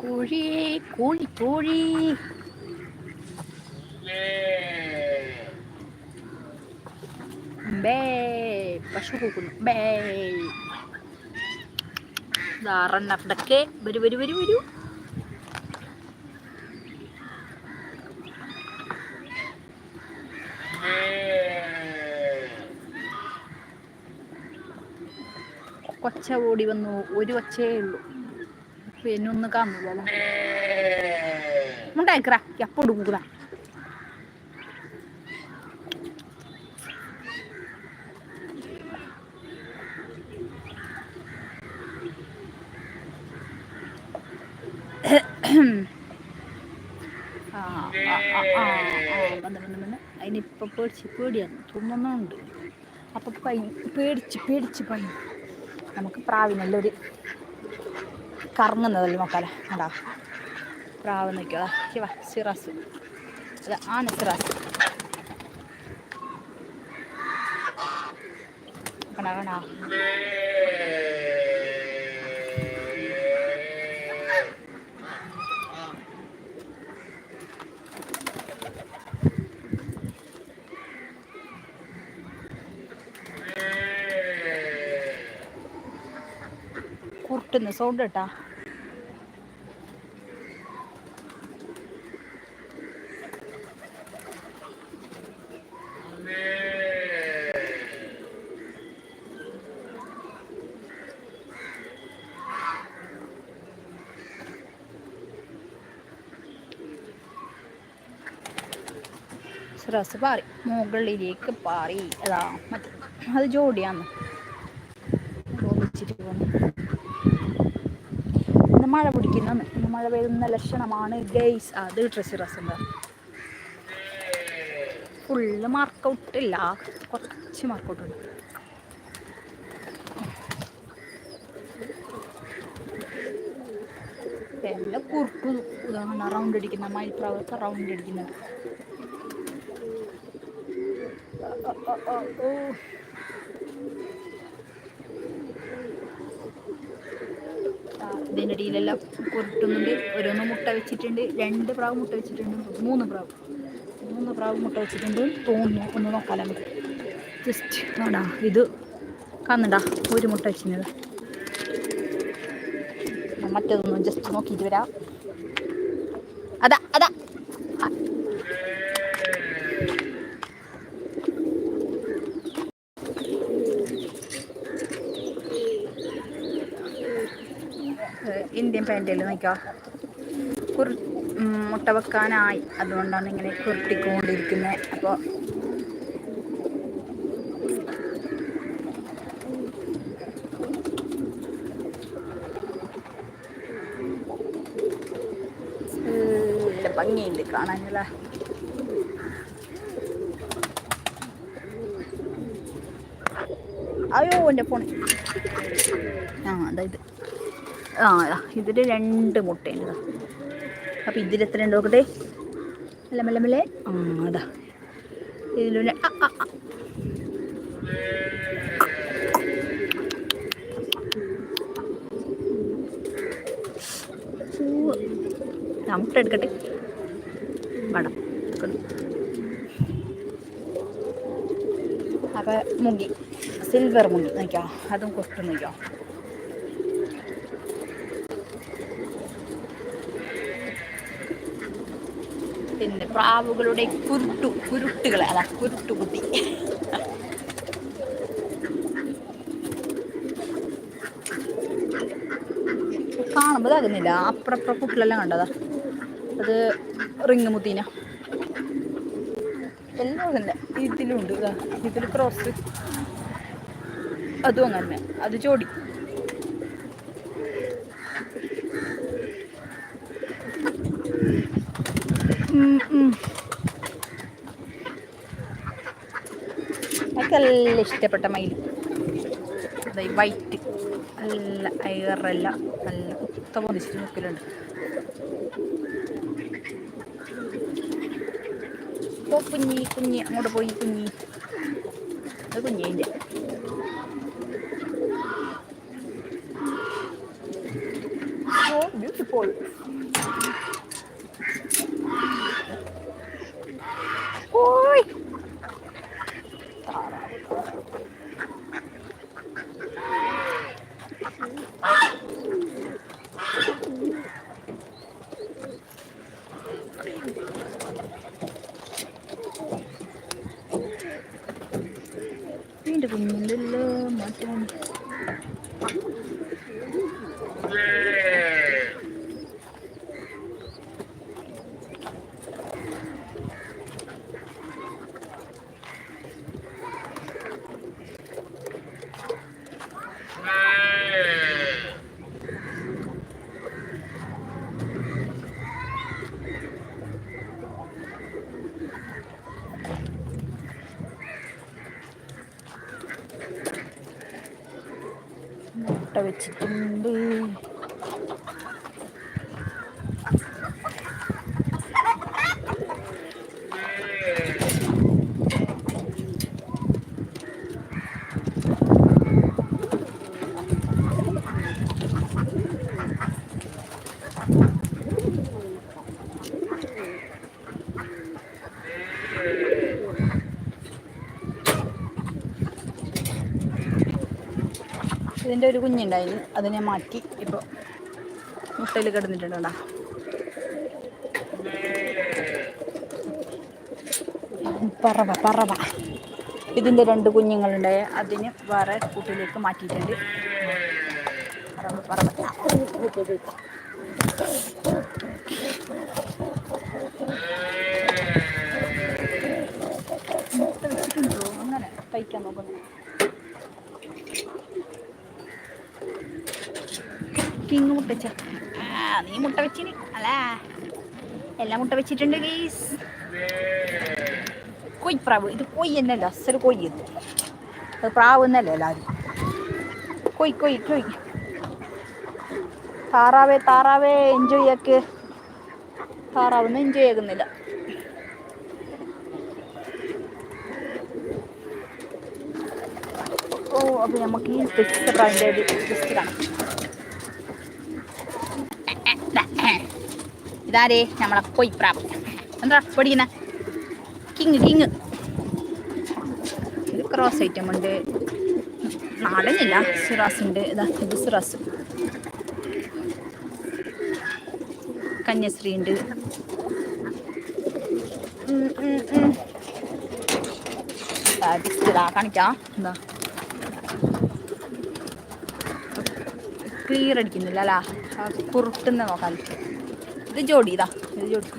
കോഴി കോഴി കോഴി. ബേ പശു കൂക്കുന്നു ബേ റണ്ണറുടെ വരൂ വരൂ വരൂ വരൂ. കൊച്ച ഓടി വന്നു. ഒരു ഒച്ചയേ ഉള്ളൂ. പിന്നെ ഒന്ന് കാണുന്നില്ല ഉണ്ടായിക്കറ എപ്പോഴും അതിനിപ്പോൾ പേടിച്ച് പേടിയാണ്. തുമ്മുന്നുണ്ട് അപ്പം പേടിച്ച് പേടിച്ച് പൈ. നമുക്ക് പ്രാവിനല്ലൊരു കറങ്ങുന്നതല്ലേ മക്കളെ? ഉണ്ടാ പ്രാവ് നിൽക്കുക. ശിവ സിറാസ്. അല്ല ആണ് സിറാസ്. കണ്ടാ കണ്ടാ? കുട്ടുന്നു സൗണ്ട് കേട്ടാ. സിറാസ് പാറി മുകളിലേക്ക് പാറി. അതാ മറ്റേ. അത് ജോഡിയാന്ന് ഓടിച്ചിട്ട് പോന്നു ഇന്ന് മഴ പിടിക്കുന്ന. മഴ പെയ്യുന്ന ലക്ഷണമാണ് ഗെയ്സ് അത് ഡ്രസ് ഡ്രസ്സിന്റെ ഫുള്ള് മാർക്കൗട്ട് ഇല്ല കുറച്ച് മാർക്കൗട്ട് ഉണ്ട് എല്ലാം കുറുപ്പ് ഇതാണ് റൗണ്ട് അടിക്കുന്ന മൈപ്രാവൊക്കെ റൗണ്ട് അടിക്കുന്നത്. ഓ, ഓ, ഓ. ആ, ഇതിന്റെ ഇടയിലെല്ലാം കൊരുട്ടുന്നുണ്ട് ഓരോന്ന് മുട്ട വെച്ചിട്ടുണ്ട്. രണ്ട് പ്രാവ് മുട്ട വെച്ചിട്ടുണ്ട്. മൂന്ന് പ്രാവ്. മൂന്ന് പ്രാവ് മുട്ട വെച്ചിട്ടുണ്ട്. തോന്നുന്നു ഒന്ന് നോക്കാലോ നമുക്ക്. ജസ്റ്റ് ആടാ ഇത് കാണുന്നുണ്ടാ ഒരു മുട്ട വെച്ചിരുന്നത്. മറ്റേതൊന്നും ജസ്റ്റ് നോക്കിയിട്ട് വരാം. അതാ അതാ. ഇന്ത്യൻ പാന്റിൽ നിൽക്കുക. കുറു മുട്ട വെക്കാനായി. അതുകൊണ്ടാണ് ഇങ്ങനെ കുരുട്ടിക്കൊണ്ടിരിക്കുന്നത് അപ്പോൾ ഭംഗിയുണ്ട് കാണാനല്ലേ? അയ്യോ എന്റെ ഫോൺ ആ അതായത് ആ ഇതിൽ രണ്ട് മുട്ടയുണ്ട് ഇതാ. അപ്പം ഇതിൽ എത്ര ഉണ്ട് നോക്കട്ടെ? മെല്ലെ മെല്ലെ മെല്ലെ. ആ അതാ ഇതിലൊരു. ആ മുട്ട എടുക്കട്ടെ. വേണം എടുക്കണം. അപ്പം മുങ്ങി. സിൽവർ മുങ്ങി. നോക്കിയോ? അതും കൊട്ടു നോക്കിയോ? പിന്നെ പ്രാവുകളുടെ കുരുട്ടു കുരുട്ടുകൾ അതാ കുരുട്ടുകുട്ടി. കാണുമ്പോൾ ഇതാകുന്നില്ല അപ്പുറപ്പുറ കുട്ടിലെല്ലാം കണ്ടതാ. അത് റിങ് മുത്തീന എല്ലാം തന്നെ ഇതിലുണ്ട്. ഇതാ ഇതിൽ ക്രോസ് അതും അങ്ങനെ അത് ജോഡി. എനിക്കെല്ലാം ഇഷ്ടപ്പെട്ട മയിൽ അതായത് വൈറ്റ് നല്ല അയറല്ല നല്ല കുത്ത മുക്കിലുണ്ട് നിൽക്കലുണ്ട് ഓ കുഞ്ഞി കുഞ്ഞി അങ്ങോട്ട് പോയി കുഞ്ഞി. അത് കുഞ്ഞിന്റെ. ഓ ബ്യൂട്ടിഫുൾ ഓയ് എന്റെ കുഞ്ഞിന്റെ മാറ്റം മുട്ട വെച്ചിട്ടുണ്ട് ഇതിന്റെ ഒരു കുഞ്ഞുണ്ടായിരുന്നു. അതിനെ മാറ്റി. ഇപ്പോൾ മുട്ടയിൽ കിടന്നിട്ടുണ്ടോ പറവ പറവ. ഇതിന്റെ രണ്ട് കുഞ്ഞുങ്ങളുണ്ടായ. അതിന് വേറെ കൂട്ടിലേക്ക് മാറ്റിയിട്ടുണ്ട്. പറവ പറവ. അങ്ങനെ കഴിക്കാൻ നോക്കുന്നു. കിങ് മുട്ട വെച്ച നീ മുട്ട വെച്ചിന്. അല്ല. എല്ലാം മുട്ട വെച്ചിട്ടുണ്ട് ഗീസ് കൊയ് പ്രാവ്. ഇത് കൊയ് എന്നല്ല അസൽ കൊയ് ഇത്. അത് പ്രാവ് എന്നല്ല എല്ലാവരും കൊയ് കൊയ് കൊയ്. താറാവേ താറാവേ എൻജോയ് ആക്ക്. താറാവൊന്നും എൻജോയ് ആകുന്നില്ല. ഓ അപ്പോൾ നമുക്ക് ഈ വ്യത്യസ്ത പ്രാവിന്റെ ജസ്റ്റ് കാണാം. ഇതാരേ? നമ്മളെ കൊയ്പ്രാവ് എന്താ പഠിക്കുന്ന കിങ് കിങ്. ക്രോസ് ഐറ്റം ഉണ്ട്. നാടനില്ല സിറാസ് ഉണ്ട്. ഇതാ ഇത് സിറാസ്. കന്യാശ്രീ ഉണ്ട്. കാണിക്കാം. ക്ലിയർ അടിക്കുന്നില്ല അല്ല? കുറുട്ടുന്ന നോക്കാൻ ഇത് ജോഡി ഇതാ. ഇത് ജോഡി.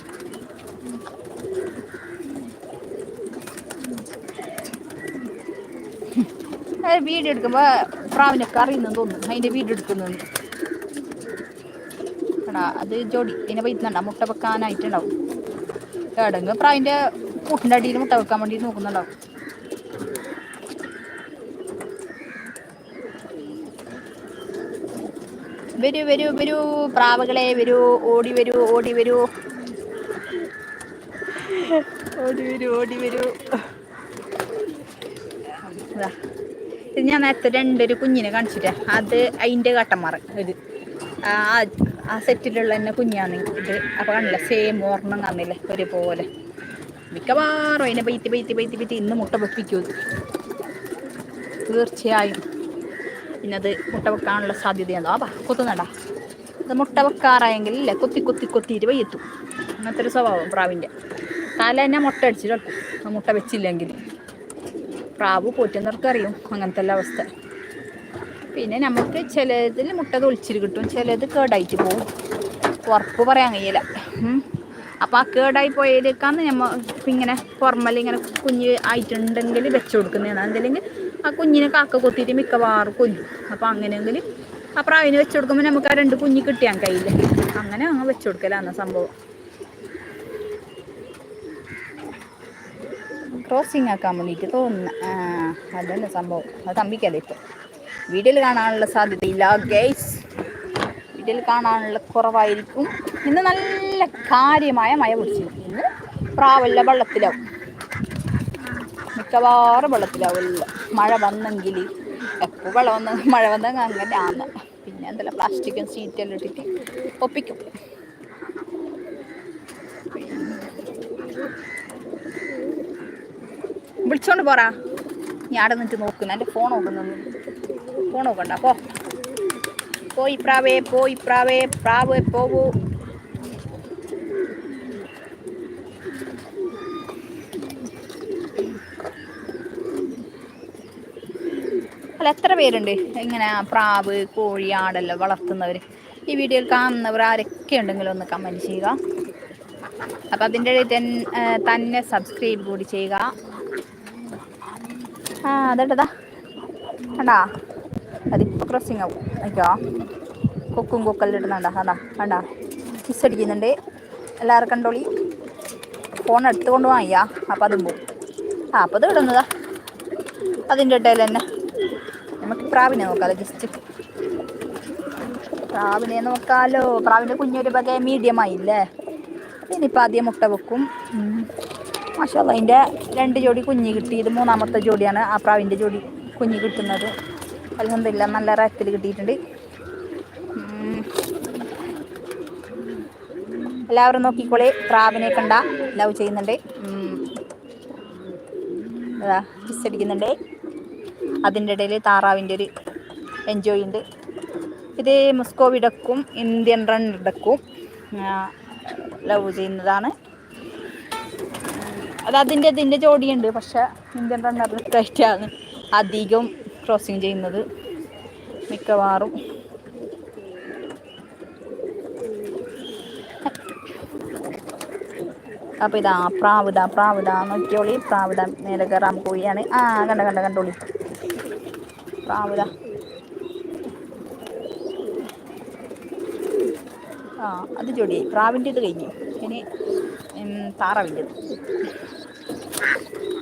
വീഡിയോ എടുക്കുമ്പോൾ പ്രാവിനൊക്കെ അറിയുന്നെന്ന് തോന്നുന്നു. അതിന്റെ വീഡിയോ എടുക്കുന്നുണ്ട്. എടാ അത് ജോഡി. ഇതിനെ പറ്റുന്നുണ്ടാ മുട്ട വെക്കാനായിട്ടുണ്ടാവും. എടങ്ങ് പ്രാവിന്റെ കൂട്ടിന്റെ അടിയിൽ മുട്ട വെക്കാൻ വേണ്ടി നോക്കുന്നുണ്ടാവും. വരൂ വരൂ വരൂ. പ്രാവുകളെ വരൂ ഓടി വരൂ ഓടി വരൂ. ഓടി വരൂ ഓടി വരൂ. ഇതാ. ഞാൻ നേരത്തെ രണ്ടൊരു കുഞ്ഞിനെ കാണിച്ചിട്ടേ അത് അതിന്റെ കട്ടന്മാർ. ഇത്. ആ സെറ്റിലുള്ള തന്നെ കുഞ്ഞാണ് ഇത്. അപ്പോൾ കാണില്ല സെയിം ഓർണം കാണില്ലേ ഒരുപോലെ. മിക്കവാറും അതിനെ പൈത്തി പൈത്തി പൈത്തി പൈത്തി ഇന്ന് മുട്ട പൊട്ടിക്കൂ. തീർച്ചയായും. പിന്നെ അത് മുട്ട വെക്കാനുള്ള സാധ്യതയുണ്ടോ. ആ കൊത്തുന്നടാ. അത് മുട്ട വെക്കാറായെങ്കിൽ ഇല്ല കൊത്തി കൊത്തി കൊത്തിയിട്ട് വയ്യെത്തും അങ്ങനത്തെ ഒരു സ്വഭാവം പ്രാവിന്റെ. തല തന്നെ മുട്ട അടിച്ചിട്ട് മുട്ട വെച്ചില്ലെങ്കിൽ. പ്രാവ് പോറ്റുന്നവർക്ക് അറിയും അങ്ങനത്തെ എല്ലാ അവസ്ഥ. പിന്നെ നമുക്ക് ചിലതിൽ മുട്ട തൊളിച്ചിട്ട് കിട്ടും. ചിലത് കേടായിട്ട് പോകും. ഉറപ്പ് പറയാൻ കഴിയില്ല. അപ്പോൾ ആ കേടായി പോയതിലേക്കാന്ന് നമ്മൾ ഇങ്ങനെ പുറമല്ല ഇങ്ങനെ കുഞ്ഞ് ആയിട്ടുണ്ടെങ്കിൽ വെച്ചു കൊടുക്കുന്നതാണ്. എന്തെങ്കിലും ആ കുഞ്ഞിനെ കാക്ക കൊത്തിയിട്ട് മിക്കവാറും കൊല്ലും. അപ്പോൾ അങ്ങനെയെങ്കിൽ ആ പ്രാവിനെ വെച്ച് കൊടുക്കുമ്പോൾ നമുക്ക് ആ രണ്ട് കുഞ്ഞ് കിട്ടിയാൻ കഴിയില്ല അങ്ങനെ അങ്ങ് വെച്ച് കൊടുക്കലാണ് സംഭവം. ക്രോസിങ് ആക്കാൻ വേണ്ടിയിട്ട് തോന്നുന്നു അതല്ല സംഭവം. അത് തമ്പിക്കല്ലേ ഇപ്പം. വീഡിയോയിൽ കാണാനുള്ള സാധ്യതയില്ല ഗേസ് വീഡിയോയിൽ കാണാനുള്ള കുറവായിരിക്കും. ഇന്ന് നല്ല കാര്യമായ മഴ പിടിച്ചു ഇന്ന് പ്രാവല്ല വെള്ളത്തിലാവും. മിക്കവാറും വെള്ളത്തിലാവില്ല മഴ വന്നെങ്കിൽ എപ്പോൾ വെള്ളം വന്ന മഴ വന്നെങ്കിൽ അങ്ങനെ ആന്ന് പിന്നെ എന്തെല്ലാം പ്ലാസ്റ്റിക്കും സീറ്റെല്ലാം ഇട്ടിട്ട് ഒപ്പിക്കും. വിളിച്ചോണ്ട് പോറാ ഞാൻ അവിടെ നിന്നിട്ട് നോക്കുന്നു എന്റെ ഫോൺ നോക്കുന്നു. ഫോൺ നോക്കണ്ട. പോ. പോയി പ്രാവേ പോയി പ്രാവേ പ്രാവ് പോവൂ. അല്ല എത്ര പേരുണ്ട്? ഇങ്ങനെ പ്രാവ് കോഴി ആടെല്ലാം വളർത്തുന്നവർ ഈ വീഡിയോയിൽ കാണുന്നവർ ആരൊക്കെ ഉണ്ടെങ്കിലും ഒന്ന് കമന്റ് ചെയ്യുക. അപ്പം അതിന്റെ ഇടയിൽ തന്നെ സബ്സ്ക്രൈബ് കൂടി ചെയ്യുക. ആ അതെട്ടതാ കണ്ടാ? അതിപ്പോൾ ക്രോസിങ് ആവും. അയ്യോ. കൊക്കും കൊക്കെല്ലാം ഇടുന്നുണ്ടാ കണ്ടാ? കണ്ടാ? കിസ് അടിക്കുന്നുണ്ട്. എല്ലാവരും കണ്ടോളി. ഫോൺ എടുത്തുകൊണ്ട് വാങ്ങിയാ. അപ്പം അതും പോവും. ആ അപ്പോൾ അത് ഇടുന്നതാ. അതിന്റെ ഇടയിൽ തന്നെ. നമുക്ക് പ്രാവിനെ നോക്കാമല്ലോ ജസ്റ്റ് പ്രാവിനെ നോക്കാലോ. പ്രാവിന്റെ കുഞ്ഞൊരു വക മീഡിയം ആയില്ലേ ഇനിയിപ്പോൾ ആദ്യം മുട്ട വെക്കും. മാഷാ അതിന്റെ രണ്ട് ജോഡി കുഞ്ഞ് കിട്ടി. ഇത് മൂന്നാമത്തെ ജോഡിയാണ് ആ പ്രാവിന്റെ ജോഡി കുഞ്ഞ് കിട്ടുന്നത്. അലഹമില്ല നല്ല റാത്തിൽ കിട്ടിയിട്ടുണ്ട്. എല്ലാവരും നോക്കിക്കോളെ. പ്രാവിനെ കണ്ട ലവ് ചെയ്യുന്നുണ്ട്. അതാ കിസ് അടിക്കുന്നുണ്ട്. അതിന്റെ ഇടയിൽ താറാവിന്റെ ഒരു എൻജോയ് ഉണ്ട്. ഇത് മുസ്കോ വിടക്കും ഇന്ത്യൻ റൺ ഇടക്കും ലവ് ചെയ്യുന്നതാണ്. അത് അതിന്റെ അതിന്റെ ജോഡിയുണ്ട് പക്ഷെ ഇന്ത്യൻ റൺ ആയിട്ടാണ് അധികം ക്രോസിങ് ചെയ്യുന്നത്. മിക്കവാറും. അപ്പോൾ ഇതാ പ്രാവിട പ്രാവിട നോക്കിയോളി പ്രാവിട മേലെ കയറാൻ പോവുകയാണ്. ആ കണ്ട കണ്ട കണ്ടോളി. പ്രാവിട. ആ അത് ജോഡി പ്രാവിന്റെ ഇത് കഴിഞ്ഞു. ഇനി താറാവിന്റെ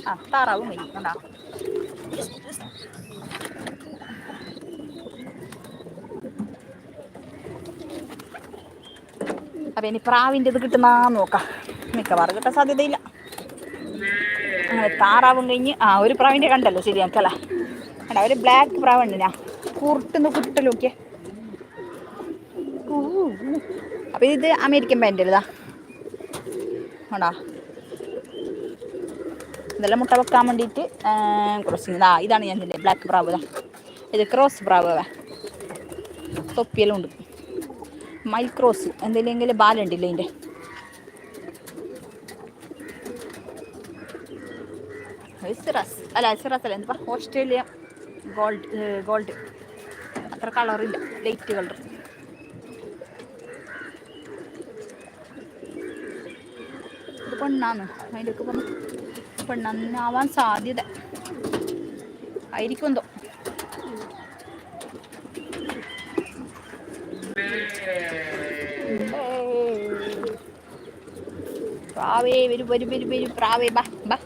ആ താറാവും കഴിഞ്ഞു കണ്ടാ? അപ്പം ഇനി പ്രാവിന്റെ ഇത് കിട്ടുന്ന നോക്കാം. മിക്കവാറും കിട്ടാൻ സാധ്യതയില്ല. അങ്ങനെ താറാവും കഴിഞ്ഞ് ആ ഒരു പ്രാവിന്റെ കണ്ടല്ലോ ശരി ഞങ്ങൾക്കല്ല അല്ല ഒരു ബ്ലാക്ക് പ്രാവുണ്ട് ഞാൻ കുറുട്ടുന്ന കുട്ടല്ലോ നോക്കിയേ. അപ്പം ഇത് അമേരിക്കൻ പാന്റെ ഇതാ ആണോ ഇതെല്ലാം മുട്ട വെക്കാൻ വേണ്ടിയിട്ട് ക്രോസിങ് ഇതാ ഇതാണ് ഞാൻ ഇതിന്റെ ബ്ലാക്ക് പ്രാവ് ഇതാ. ഇത് ക്രോസ് പ്രാവ് തൊപ്പിയെല്ലാം ഉണ്ട്. മൈൽ ക്രോസ് എന്തെങ്കിലും ബാലുണ്ടല്ലോ ഇതിന്റെ? സിറസ്. അല്ല സിറസ് അല്ല എന്താ ഓസ്ട്രേലിയ ഗോൾഡ് ഗോൾഡ്. അത്ര കളറില്ല ലൈറ്റ് കളർ ഇത് പെണ്ണാന്ന്. അതിന്റെ വന്ന് പെണ്ണാവാൻ സാധ്യത. ആയിരിക്കും എന്തോ. പ്രാവേ വരും വരും വരും വരും പ്രാവേ ബാ ബാ.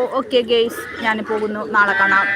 അപ്പോൾ ഓക്കെ ഗെയ്സ് ഞാൻ പോകുന്നു. നാളെ കാണാം.